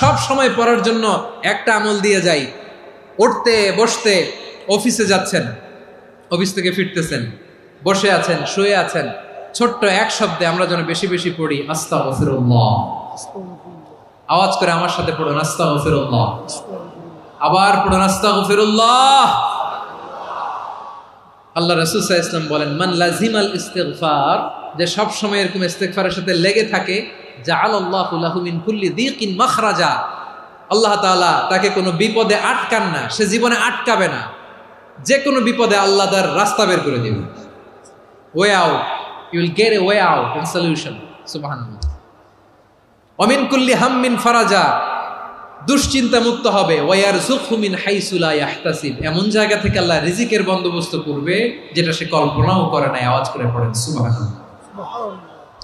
সব সময় পড়ার জন্য একটা আমল দিয়ে যাই। উঠতে, বসতে, অফিসে যাচ্ছেন, অফিস থেকে ফিরতেছেন, বসে আছেন, শুয়ে আছেন। ছোট্ট এক শব্দে আমরা যেন বেশি বেশি পড়ি আস্তা আওয়াজ করে আমার সাথে পড়ুন আস্তা গফিরুল্লাহ আবার পড়ুন আস্তা গফিরুল্লাহ আল্লাহ রসুল ইসলাম বলেন, মান লাজিম আল ইস্তেগফার, যে সব সময় এরকম ইস্তেগফারের সাথে লেগে থাকে যা দিকিন মাখরাজা। আল্লাহ তাআলা তাকে কোনো বিপদে আটকান না, সে জীবনে আটকাবে না। যে কোনো বিপদে আল্লাহ তার রাস্তা বের করে দেবে। Way out you will get a way out in solution সুবহানাল্লাহ। অমিন কুল্লি হাম্মিন ফারাজা, দুশ্চিন্তা মুক্ত হবে। ওয়ার জুখমিন হাইসুলা ইয়াহতাসিব। এমন জায়গা থেকে আল্লাহ রিজিকের বন্দোবস্ত করবে, যেটা সে কল্পনাও করে নাই, আওয়াজ করে পড়েন সুবহানাল্লাহ।